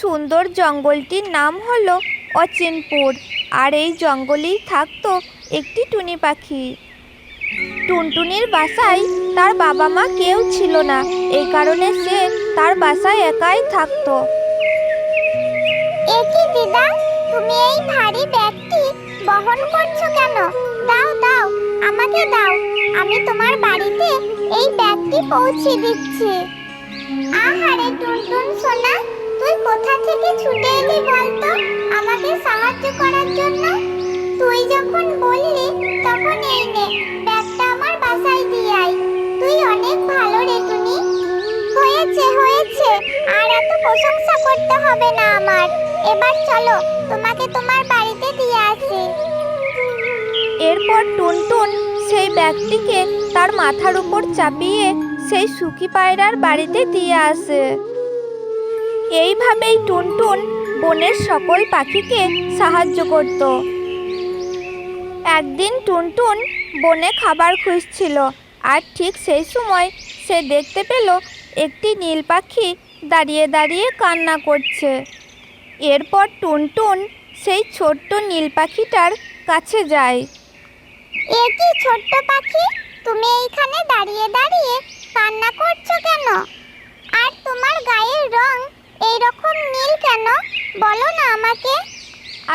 সুন্দর জঙ্গলটির নাম হলো অচিনপুর, আর এই জঙ্গলেই থাকতো একটি টুনি পাখি। টুনটুনির বাসায় তার বাবা মা কেউ ছিল না, এই কারণে সে তার বাসায় একাই থাকতো। একি দিদা, তুমি এই ভারী ব্যাগটি বহন করছ কেন? দাও দাও, আমাকে দাও, আমি তোমার বাড়িতে এই ব্যাগটি পৌঁছে দিচ্ছি। আহারে, টুনটুন সোনা তুই কোথা থেকে ছুটে এলি বলতো? আমাকে সাহায্য করার জন্য? তুই যখন বললি, তখন এই নে, ব্যাগটা আমার বাসায় দিয়ে আয়। তুই অনেক ভালো রে টুনি। হয়েছে হয়েছে, আর এত প্রশংসা করতে হবে না আমার। এবার চলো, তোমাকে তোমার বাড়িতে দিয়ে আসি। এরপর টুনটুন সেই ব্যাগটিকে তার মাথার উপর চাপিয়ে সেই সুখী পায়রার বাড়িতে দিয়ে আসে। এইভাবেই টুনটুন বনের সকল পাখিকে সাহায্য করত। একদিন টুনটুন বনে খাবার খুঁজছিল, আর ঠিক সেই সময় সে দেখতে পেল একটি নীল পাখি দাঁড়িয়ে দাঁড়িয়ে কান্না করছে। এরপর টুনটুন সেই ছোট্ট নীল পাখিটার কাছে যায়। এ কি ছোট্ট পাখি? তুমি এইখানে দাঁড়িয়ে দাঁড়িয়ে কান্না করছ কেন? আর তোমার গায়ের রং এই রকম নীল কেন? বলো না আমাকে।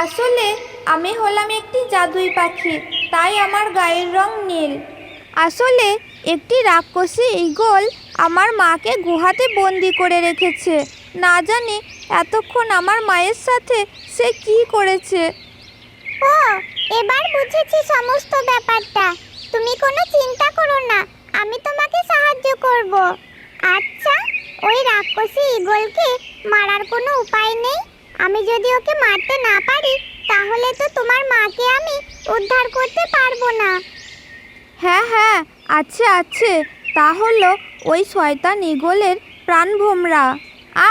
আসলে আমি হলাম একটি জাদুই পাখি তাই আমার গায়ের রং নীল। আসলে একটি রাক্ষসী ঈগল আমার মাকে গুহাতে বন্দি করে রেখেছে। না জানি এতক্ষণ আমার মায়ের সাথে সে কি করেছে। ও এবার বুঝেছি সমস্ত ব্যাপারটা। তুমি কোনো চিন্তা করো না আমি তোমাকে সাহায্য করব আচ্ছা ওই রাক্ষসী ঈগলকে মারার কোনো উপায় নেই। আমি যদি ওকে মারতে না পারি, তাহলে তো তোমার মাকে আমি উদ্ধার করতে পারব না। হ্যাঁ হ্যাঁ আছে আছে। তা হলো ওই শয়তান ঈগলের প্রাণভোমরা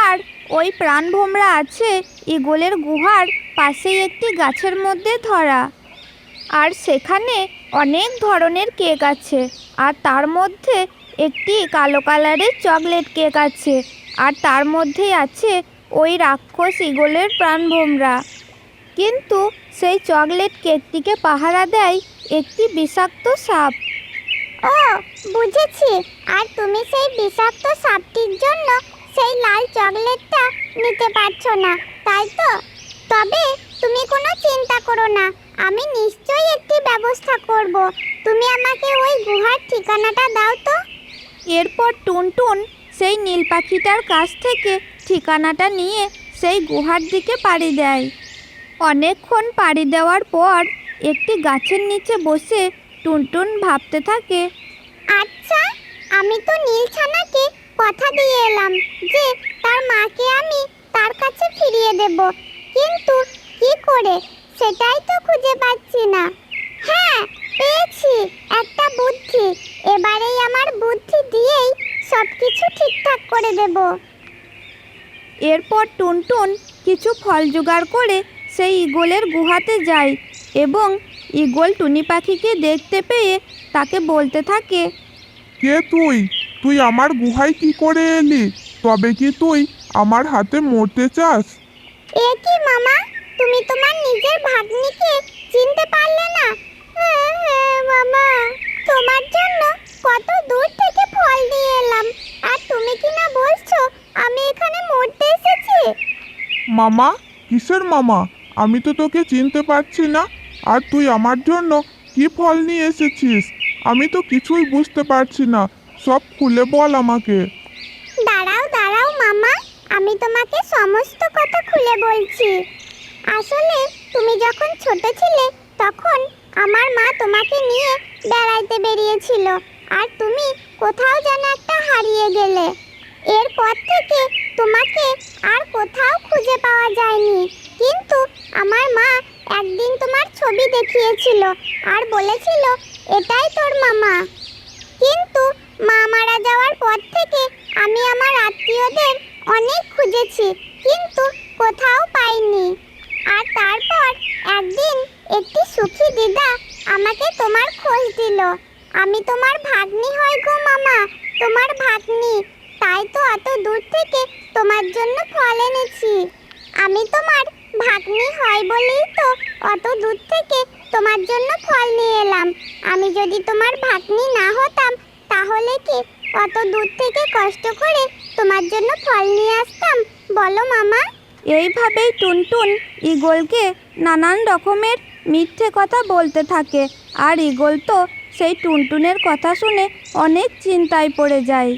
আর ওই প্রাণভোমরা আছে ঈগলের গুহার পাশেই একটি গাছের মধ্যে ধরা। আর সেখানে অনেক ধরনের কেক আছে। আর তার মধ্যে একটি কালো কালারের চকলেট কেক আছে। আর তার মধ্যেই আছে ওই রাক্ষস ঈগলের প্রাণভোমরা। কিন্তু সেই চকলেট কেকটিকে পাহারা দেয় একটি বিষাক্ত সাপ। ও বুঝেছি। আর তুমি সেই বিষাক্ত সাপটির জন্য সেই লাল চকলেটটা নিতে পারছ না তাই তো? তবে তুমি কোনো চিন্তা করো না আমি নিশ্চয়ই একটি ব্যবস্থা করব। তুমি আমাকে ওই গুহার ঠিকানাটা দাও তো। এরপর টুনটুন সেই নীল পাখিটার কাছ থেকে ঠিকানাটা নিয়ে সেই গুহার দিকে পাড়ি দেয়। অনেকক্ষণ পাড়ি দেওয়ার পর একটি গাছের নিচে বসে টুনটুন ভাবতে থাকে। আচ্ছা আমি তো নীলছানাকে কথা দিয়ে এলাম যে তার মাকে আমি তার কাছে ফিরিয়ে দেব। কিন্তু কি করে? সেটাই তো খুঁজে পাচ্ছি না। হ্যাঁ পেয়েছি একটা বুদ্ধি। এবারেই আমার বুদ্ধি দিয়েই সব কিছু ঠিকঠাক করে দেব। এরপর টুনটুন কিছু ফল জোগাড় করে সেই ঈগলের গুহাতে যায় এবং ঈগল টুনি পাখিকে দেখতে পেয়ে তাকে বলতে থাকে কে তুই? তুই আমার গুহায় কি করে এলি? তবে কি তুই আমার হাতে মরতে চাস? এ কি মামা? তুমি তোমার নিজের ভাগ্নিকে চিনতে পারলে না? হ্যাঁ হ্যাঁ মামা। তোমার জন্য কত দূর থেকে ফল দিয়ে এলাম আর তুমি কি না বলছো আমি এখানে মরতে এসেছি মামা? কিসের মামা? আমি তো তোকে চিনতে পারছি না। আর তুই আমার জন্য কি ফল নিয়ে এসেছিস? আমি তো কিছুই বুঝতে পারছি না। সব খুলে বল আমাকে। দাঁড়াও দাঁড়াও মামা। আমি তোমাকে সমস্ত কথা খুলে বলছি। আসলে তুমি যখন ছোট ছিলে তখন আমার মা তোমাকে নিয়ে বেড়াইতে বেরিয়েছিল। আর তুমি কোথাও যেন একটা হারিয়ে গেলে। এরপর থেকে তোমাকে আর কোথাও খুঁজে পাওয়া যায়নি। কিন্তু আমার মা একদিন তোমার ছবি দেখিয়েছিল আর বলেছিল, এটাই তোর মামা। কিন্তু মা মারা যাওয়ার পর থেকে আমি আমার আত্মীয়দের অনেক খুঁজেছি, কিন্তু কোথাও পাইনি। আর তারপর একদিন একটি সুখী দিদা আমাকে তোমার খোঁজ দিল। আমি তোমার ভাগ্নি হয় গো মামা, তোমার ভাগ্নি। তাই তো অত দূর থেকে তোমার জন্য ফল এনেছি। আমি তোমার ভাগ্নি হয় বলেই তো অত দূর থেকে তোমার জন্য ফল নিয়ে এলাম। আমি যদি তোমার ভাগ্নি না হতাম, তাহলে কি অত দূর থেকে কষ্ট করে তোমার জন্য ফল নিয়ে আসতাম? বলো মামা। এইভাবেই টুনটুন ইগলকে নানান রকমের মিথ্যে কথা বলতে থাকে। আর ইগল তো সেই টুনটুনের কথা শুনে অনেক চিন্তায় পড়ে যায়।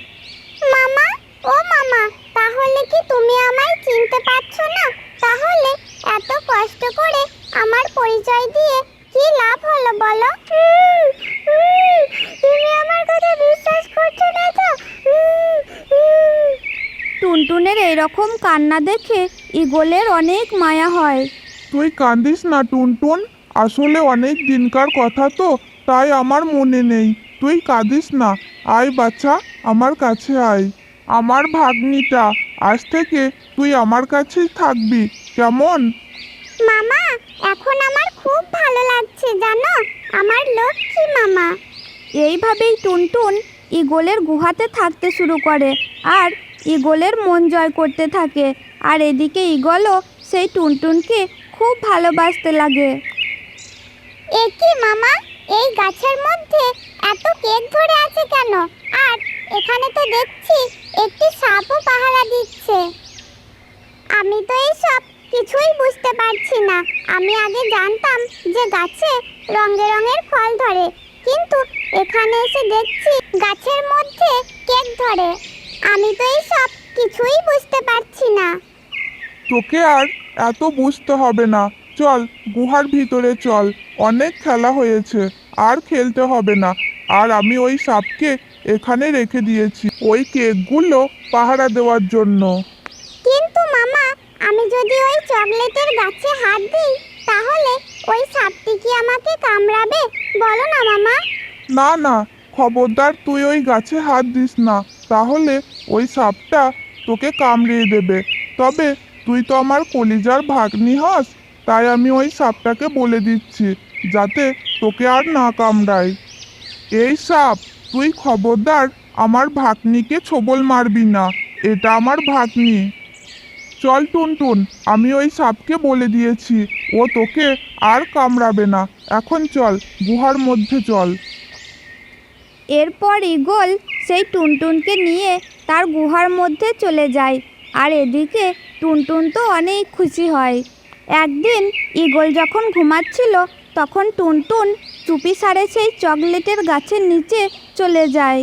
মামা ও মামা তাহলে কি তুমি আমায় চিনতে পারছ না? তাহলে এত কষ্ট করে আমার পরিচয় দিয়ে কি লাভ হলো বলো? তুমি আমার কথা বিশ্বাস করছ না তো। টুনটুনের এইরকম কান্না দেখে ইগলের অনেক মায়া হয়। তুই কান্দিস না টুনটুন। আসলে অনেক দিনকার কথা তো তাই আমার মনে নেই। তুই কাঁদিস না। আয় বাচ্চা আমার কাছে আয়। আমার ভাগ্নিটা আজ থেকে তুই আমার কাছেই থাকবি কেমন? মামা এখন আমার খুব ভালো লাগছে জানো? আমার লক্ষ্মী মামা। এইভাবেই টুনটুন ইগলের গুহাতে থাকতে শুরু করে আর ইগলের মন জয় করতে থাকে। আর এদিকে ইগলও সেই টুনটুনকে খুব ভালোবাসতে লাগে। এ কি মামা এই গাছের মধ্যে এত কেক ধরে আছে কেন? আর এখানে তো দেখছি একটি সাপও পাহারা দিচ্ছে। আমি তো এই সব কিছুই বুঝতে পারছি না। আমি আগে জানতাম যে গাছে রঙে রঙের ফল ধরে। কিন্তু এখানে এসে দেখছি গাছের মধ্যে কেক ধরে। আমি তো এই সব কিছুই বুঝতে পারছি না। তোকে আর এত বুঝতে হবে না। চল, গুহার ভিতরে চল। অনেক খেলা হয়েছে। আর খেলতে হবে না। আর আমি ওই সাপকে এখানে রেখে দিয়েছি। ওই কেকগুলো পাহারা দেওয়ার জন্য। কিন্তু মামা আমি যদি ওই চকলেটের গাছে হাত দিই তাহলে ওই সাপটি কি আমাকে কামড়াবে? বলো না মামা। না না খবরদার তুই ওই গাছে হাত দিস না। তাহলে ওই সাপটা তোকে কামড়িয়ে দেবে। তবে তুই তো আমার কলিজার ভাগ্নি হস তাই আমি ওই সাপটাকে বলে দিচ্ছি যাতে তোকে আর না কামড়ায়। এই সাপ, তুই খবরদার, আমার ভাগ্নিকে ছবল মারবি না, এটা আমার ভাগ্নি। চল টুনটুন, আমি ওই সাপকে বলে দিয়েছি, ও তোকে আর কামড়াবে না। এখন চল, গুহার মধ্যে চল। এরপর ইগল সেই টুনটুনকে নিয়ে তার গুহার মধ্যে চলে যায়, আর এদিকে টুনটুন তো অনেক খুশি হয়। একদিন ইগল যখন ঘুমাচ্ছিল, তখন টুনটুন চুপি সারে সেই চকলেটের গাছের নিচে চলে যায়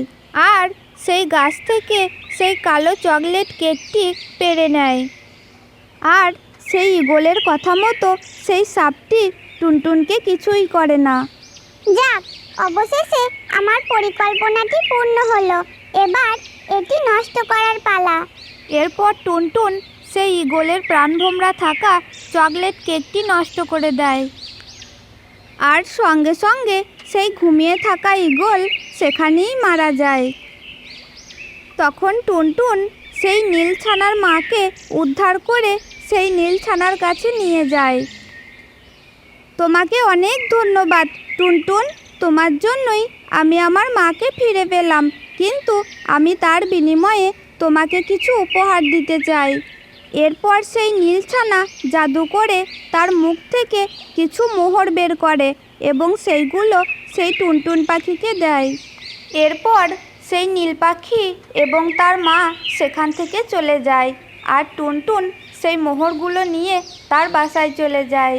আর সেই গাছ থেকে সেই কালো চকলেট কেকটি পেড়ে নেয়। আর সেই ইগলের কথা মতো সেই সাপটি টুনটুনকে কিছুই করে না। যাক অবশেষে আমার পরিকল্পনাটি পূর্ণ হলো। এবার এটি নষ্ট করার পালা। এরপর টুনটুন সেই ইগলের প্রাণভোমরা থাকা চকলেট কেকটি নষ্ট করে দেয়। আর সঙ্গে সঙ্গে সেই ঘুমিয়ে থাকা ইগল সেখানেই মারা যায়। তখন টুনটুন সেই নীলছানার মাকে উদ্ধার করে সেই নীলছানার কাছে নিয়ে যায়। তোমাকে অনেক ধন্যবাদ, টুনটুন। তোমার জন্যই আমি আমার মাকে ফিরে পেলাম, কিন্তু আমি তার বিনিময়ে তোমাকে কিছু উপহার দিতে চাই। এরপর সেই নীলছানা জাদু করে তার মুখ থেকে কিছু মোহর বের করে এবং সেইগুলো সেই টুনটুন পাখিকে দেয়। এরপর সেই নীল পাখি এবং তার মা সেখান থেকে চলে যায় আর টুনটুন সেই মোহরগুলো নিয়ে তার বাসায় চলে যায়।